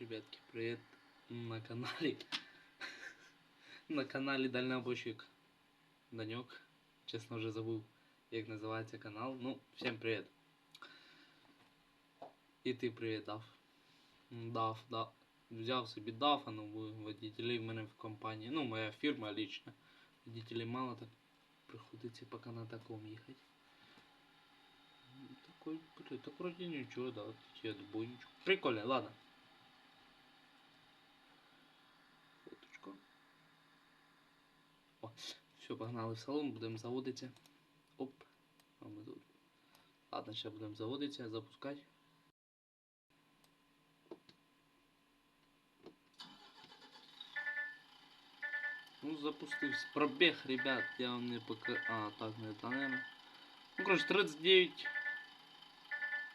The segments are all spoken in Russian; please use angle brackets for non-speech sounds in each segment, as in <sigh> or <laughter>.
Ребятки, привет на канале. <laughs> На каналі Дальнобойщик Даньок. Чесно вже забув, як називається канал. Ну, всім привіт. І ти привіт дав. М, Дав, дав. Взяв собі дафа, ну бо водителей в мене в компанії. Ну, моя фірма лічна. Водителей мало так приходиться поки на такому їхати. Ну, Такой, блин, так вроде ничего, да, я отбойничек. Прикольно, ладно. О, все, погнали в салон, будемо заводитися. Оп. А ми тут. Ладно, сейчас будемо заводитися, запускати. Ну, запустився. Пробіг, ребят, я вам не пока... А, так, не наверное. Ну, короче, 39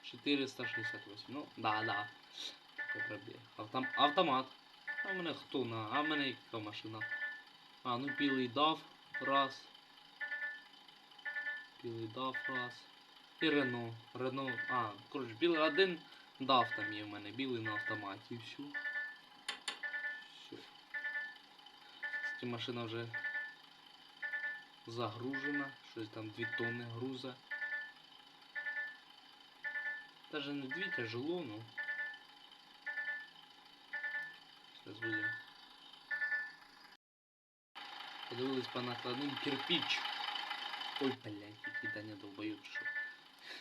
468. Ну, да, да. Такой пробіг. Автом... Автомат. А в мене хто на? А в мене яка машина? А, ну білий дав раз. Білий дав раз. І Рено. Рено. А, коротше, білий один дав там є в мене. Білий на автоматі все. Все. Кстати, машина вже загружена. Щось там 2 тонни груза. Даже не 2 тяжело, ну. Подивились по накладним кирпич. Ой, блядь, який Даня долбоёб, що.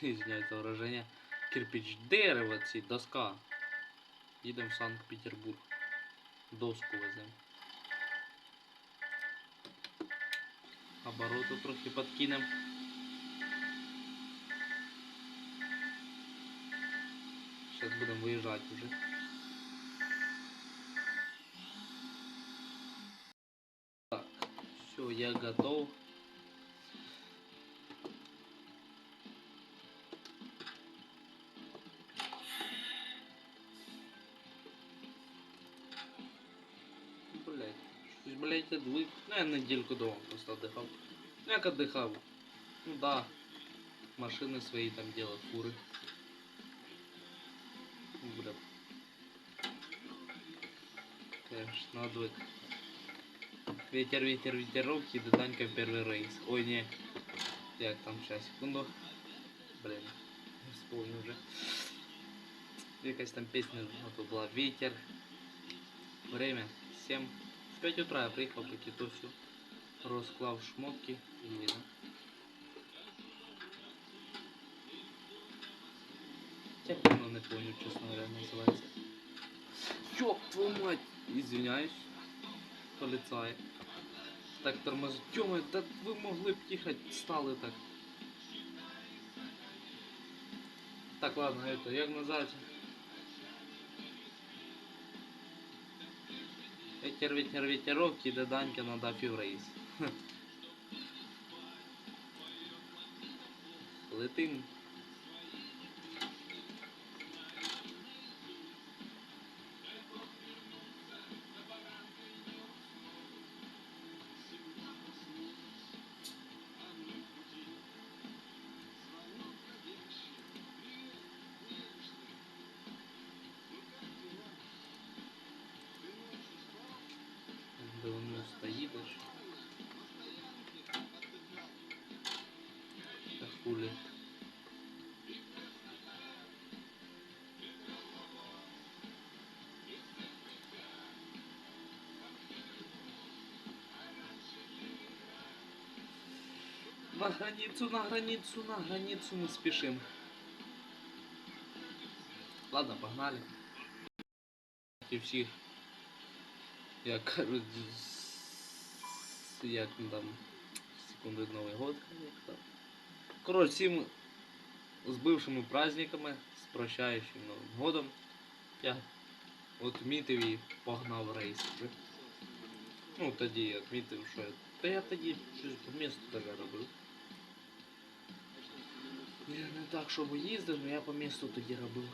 Извиняюсь за выражение. Кирпич дерево, ці, доска. Їдемо в Санкт-Петербург. Доску веземо. Обороти трохи подкинемо. Сейчас будем выезжать уже. Так, все, я готов. Блять, щось, блять, отвык. Ну, я недельку дома просто отдыхал. Ну, як отдыхал. Ну да, машины свои там делают, фуры. Бля. Конечно, отвык. Ветер, ветер, ветерок, и Данька первый рейс. Ой, не. Як там, сейчас, секунду. Блин, не вспомню уже. Якась там песня вот была. Ветер. Время 7. В 5 утра я приехал по Китосю. Розклав шмотки и видно. Я давно не помню, честно говоря, называется. Ёб твою мать! Извиняюсь. Полицай. Так тормозит. Тёма, да вы могли б тихо стали так. Так, ладно, это, як называется? Ветер, ветер, ветерок, і до Данька на дафі рейс. <laughs> Летим. Та хулі. На границу, на границу, на границу мы спешим. Ладно, погнали. І всіх як кажуть, з- як ну, там секунду Новий год, як там. Коротше, всім з бившими праздниками, з прощаючим Новим годом. Я відмітив і погнав в рейс. вже. Ну, тоді я відмітив, що я. Та я тоді щось по місту таке робив. Я не так, щоб їздив, але я по місту тоді робив.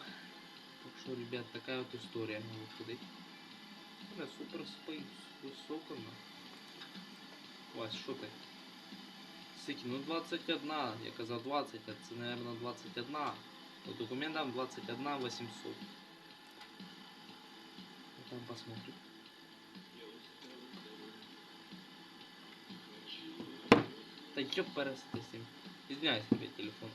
Так що, ребят, така от історія виходить. Бля, супер спейс, високо на. Вась, що ти? Скільки? Ну 21, я казав 20, а це, наверное, 21. По документам 21 800. Потом посмотрим. Та чё перестать с ним? Извиняюсь, тебе телефон.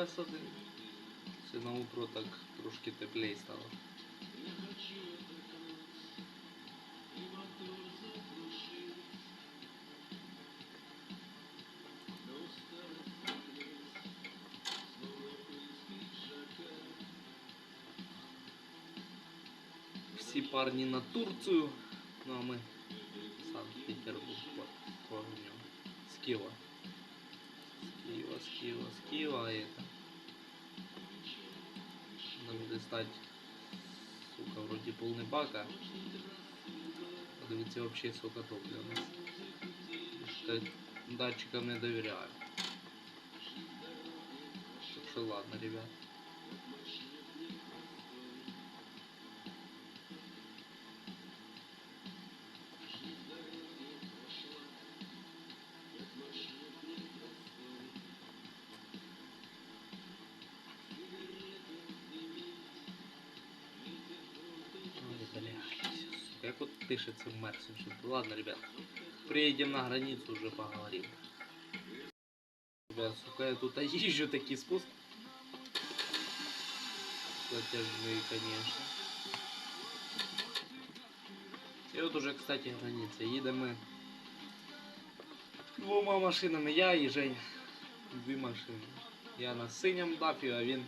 Кстати, був плюс один. Це на утро так трошки теплее стало. Всі парні на Турцію. Ну а ми Санкт-Петербург погнем. С Киева. С Киева, с Киева, с Киева, а это. Достать, сука, вроде полный бака. Подивіться вообще сколько топлива у датчикам не доверяю. Так что ладно, ребят. Как вот дышится в Мерсе. Ладно, ребят. Приедем на границу, уже поговорим. Ребят, сука, я тут <laughs> езжу такие спуск. Затяжные, конечно. И вот уже, кстати, граница. Їдемо ми двома машинами. Я і Женя. Дві машини. Я на синьому дафі, а він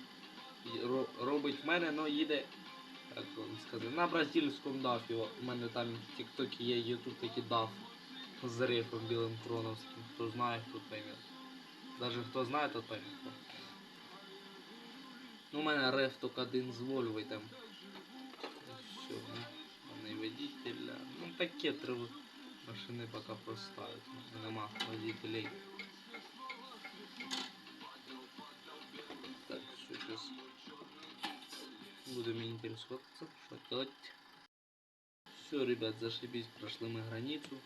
ро- робить мене, но їде як вам сказати, на бразильському дафі. О, У мене там в Тіктокі є ютуб такий даф з рифом білим кроновським. Хто знає, хто пойме. Даже хто знає, тот пойме. хто. Ну, у мене реф тільки один з Вольвой там. Все, ну, не водителя. Ну таке треба машини поки проставити. Нема водителей. будем интересоваться, что делать. Все, ребят, зашибись, прошли мы границу.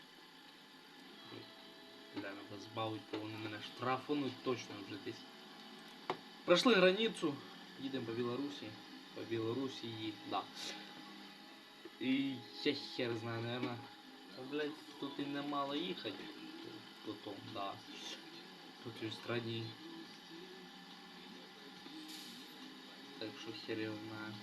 Бля, надо збавить, бо вони мене штрафануть точно вже десь. Прошли границу, їдемо по Білорусі. По Білорусі, да. І я хер знаю, наверное. Та, блядь, тут і немало їхати. Потом, да. По цій страні. Так що хер його знає.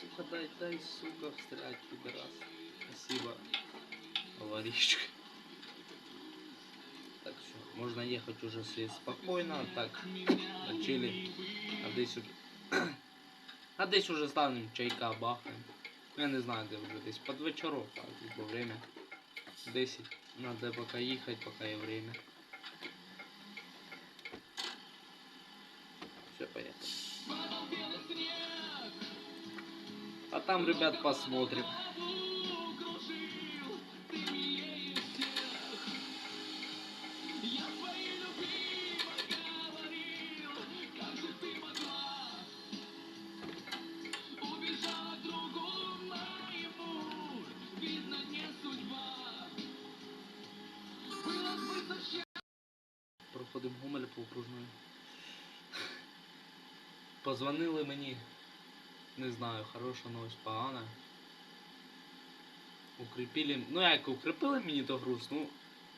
Сука, дай, дай, сука, встрять, пидорас. Спасибо. Аварийчик. Так, все, можно ехать уже себе спокойно, так, на чили. А десь <clears throat> уже... А десь уже станем чайка бахнем. Я не знаю, де вже десь под вечорок, так, бо время 10. Надо пока ехать, пока є время. Поехали. А там, ребят, посмотрим. Позвонили мені. Не знаю, хороша новость, погана. Укріпили. Ну як укріпили мені то груз, ну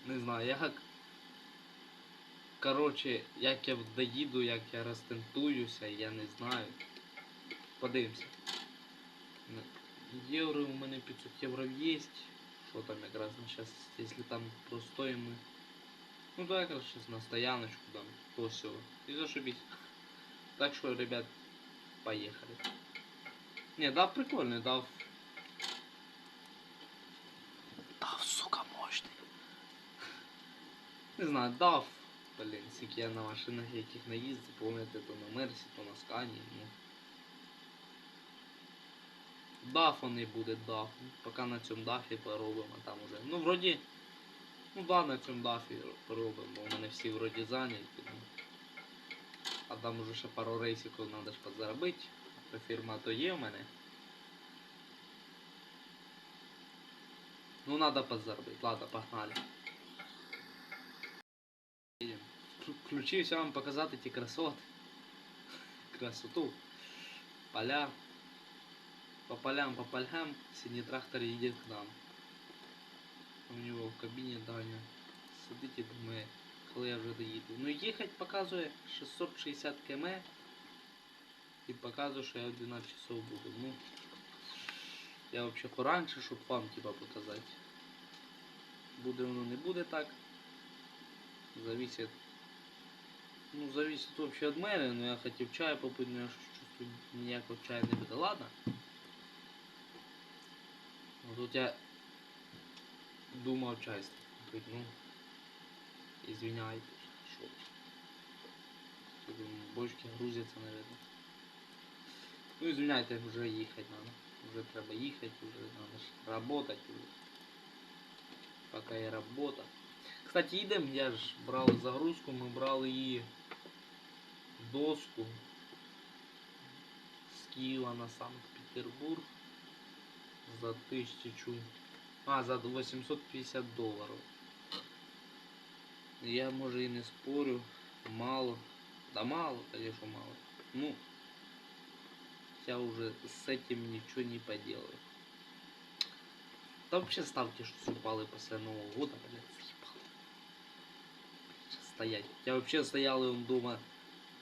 не знаю, як. Короче, як я доїду, як я розтентуюся, я не знаю. Подивимося. Євро у мене 500 євро є. Що там якраз на сейчас, якщо там простої ми. Ну якраз сейчас на стояночку там, то все. И зашибись. Так что, ребят, поехали. Не, дав прикольный, дав. Дав, сука, мощный. Не знаю, дав. Блин, скільки я на машинах яких наїздив, помните, то на Мерсі, то на Скані, ну. Даф он і буде даф. Поки на цьому дафі поробимо там уже. Ну, вроді, Ну да, на цьому дафі робимо, бо в мене всі вроді зайняті. Ну. А там уже ще пару рейсів треба ж підзаробити. А фірма то є в мене. Ну надо подзаробить. Ладно, погнали. Едем. Вклю- Включився вам показати ті красоти. <laughs> Красоту. Поля. По полям, по полям синий трактор едет к нам. У него в кабине Даня сидить і думає, Коли я вже доїду. Ну їхати показує 660 км і показує, що я в 12 часов буду. Ну, я вообще пораньше, щоб вам типа показати. Буде воно не буде так. Зависит. Ну, зависит вообще від мене, но я хотів чаю попити, но я чувствую, ніякого чаю не буде. Ладно. Вот тут я думав чай попити, ну. Извиняйте, що. Тут м, бочки грузяться, наверное. Ну, извиняйте, вже їхати надо. Уже треба їхати, уже надо ж работать уже. Пока є робота. Кстати, їдемо, я ж брав загрузку, ми брали її доску з Києва на Санкт-Петербург за 1000, а, за 850 доларів. Я може і не спорю, мало. Да мало, конечно, мало. Ну, я уже с этим ничего не поделаю. Да вообще ставки что упали после Нового года, блядь, заебал. Сейчас стоять. Я вообще стоял и он дома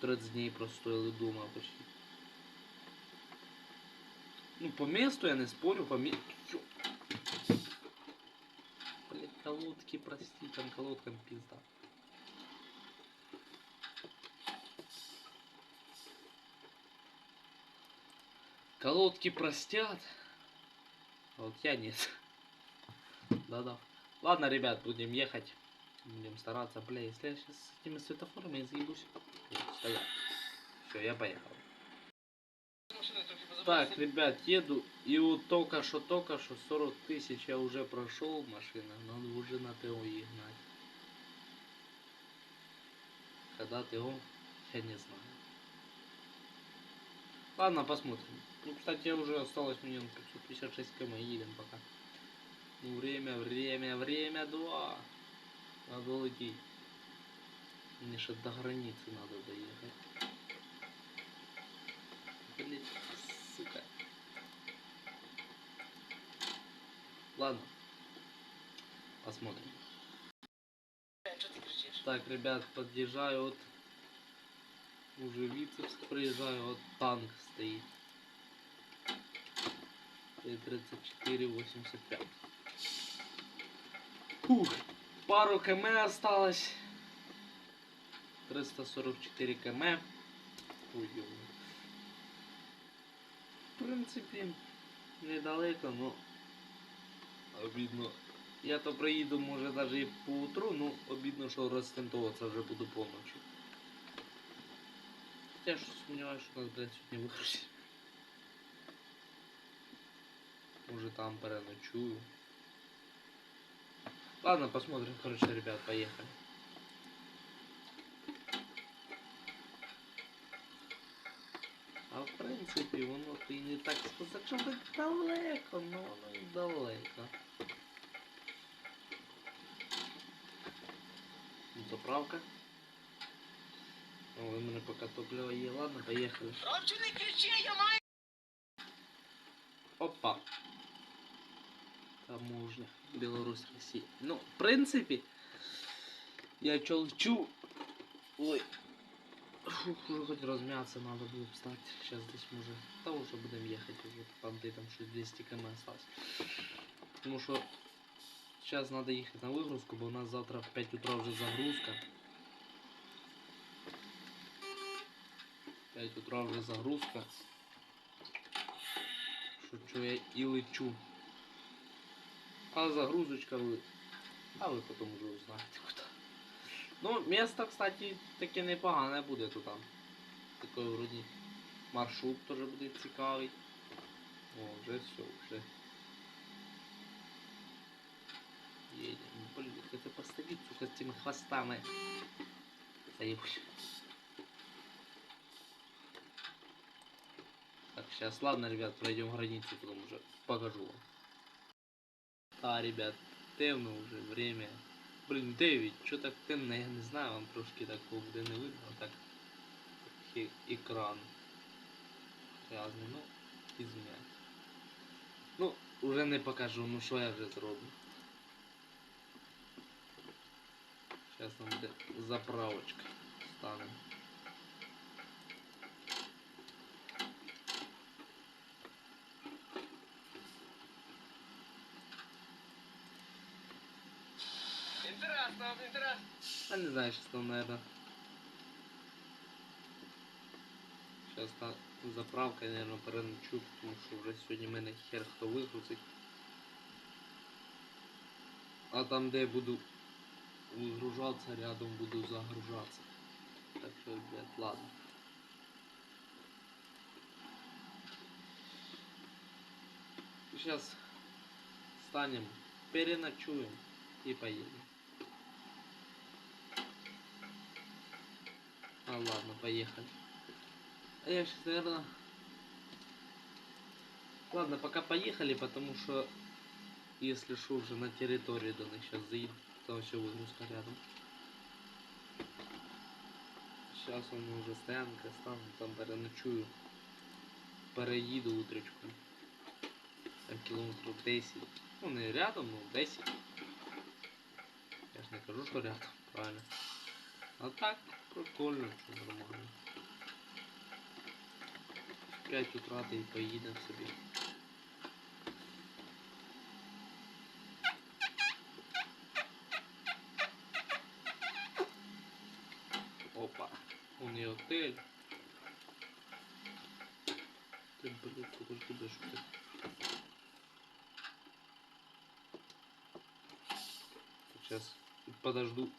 30 дней простоял дома почти. Ну, по месту я не спорю, по месту. Колодки, прости, там колодкам пизда. Колодки простят, а вот я нет. Да-да. Ладно, ребят, будем ехать. Будем стараться. Бля, если я сейчас с этими светофорами заебусь. Все, я поехал. Так, ребят, еду. И вот только что, только что 40 тысяч я уже прошел машина. Надо уже на ТО ехать. Когда ТО, я не знаю. Ладно, посмотрим. Ну, кстати, уже осталось минимум 556 км. Едем пока. Ну, время, время, время, два. Надо лететь. Мне же до границы надо доехать сука. Ладно. Посмотрим. Так, ребят, подъезжаю вот уже Витебск проезжаю, вот танк стоит. Т-34-85. Фух, пару км осталось. 344 км. Ой. В принципі, недалеко, но обідно. Я то приїду, може, навіть і поутру, ну обідно, що розтентовуватися вже буду поночі. Я ж сумніваюся, що нас, блядь, сьогодні вигрузять. Може там переночую. Ладно, посмотрим, короче, ребят, поехали. А в принципі, воно то і не так сказати, що так далеко, ну воно і далеко. Заправка. О, у мене поки топливо є, ладно, поїхали. Ромчу, не кричи, я маю! Опа. Таможня. Білорусь, Росія. Ну, в принципі, я чолчу. Ой. Фух, уже <laughs> хоть размяться надо будет встать. Сейчас здесь може. Та уже будем ехать уже. Там где там щось 200 км осталось. Тому що сейчас надо ехать на выгрузку, бо у нас завтра в 5 утра уже загрузка. 5 утра вже загрузка. Що чо я і лечу. А загрузочка ви. А ви потім вже узнаєте куди. Ну, місто, кстати, таке непогане буде тут там. Такий вроді маршрут теж буде цікавий. О, вже все, вже. Їдемо. Блін, це поставить, сука, с этими хвостами. Заебусь. Так, сейчас, ладно, ребят, пройдем границу, потом уже покажу вам. А, ребят, темно уже время. Блин, 9, що так темно, я не знаю, вам трошки так буде не видно, так. Екран. Грязний, ну, извиняюсь. Ну, уже не покажу, ну що я вже зроблю. Сейчас нам буде заправочка стане. А не знаю, сейчас там, наверное. Сейчас та заправка, наверное, переночу, потому що вже сьогодні мене хер хто вигрузить. А там, де я буду вигружатися, рядом буду загружатися. Так що, ребят, ладно. Сейчас встанем, переночуем и поедем. А ладно, поехали. А я сейчас, наверное... Ладно, пока поехали, потому что если что, уже на территорию до них сейчас заедет, там все выгрузка рядом. Сейчас он уже стоянка стану, там переночую. Переїду утречку. Там кілометрів 10. Ну не рядом, ну 10. Я ж не кажу, що рядом, правильно. А так, прикольно, що нормально. В 5 утра ти поїдемо собі. Опа, он і отель. Ты, блядь, подожди, да что ты? Сейчас подожду,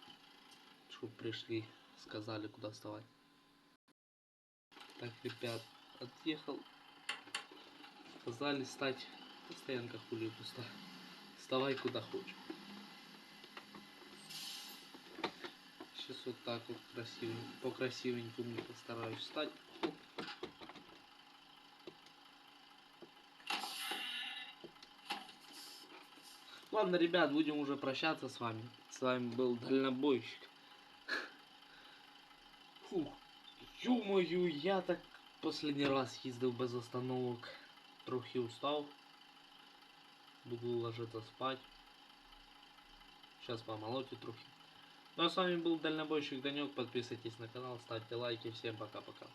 чтобы пришли, сказали, куда вставать. Так, ребят, отъехал. Сказали стать на стоянках хули пуста. Вставай куда хочешь. Сейчас вот так вот красивенько, красивенькому постараюсь встать. Ладно, ребят, будем уже прощаться с вами. С вами был дальнобойщик. Фух. Ё-моё, я так последний раз їздив без остановок. Трохи устав. Буду ложиться спать. Сейчас помолоть трохи. Ну а с вами был дальнобойщик Данек. Подписывайтесь на канал, ставьте лайки. Всем пока-пока.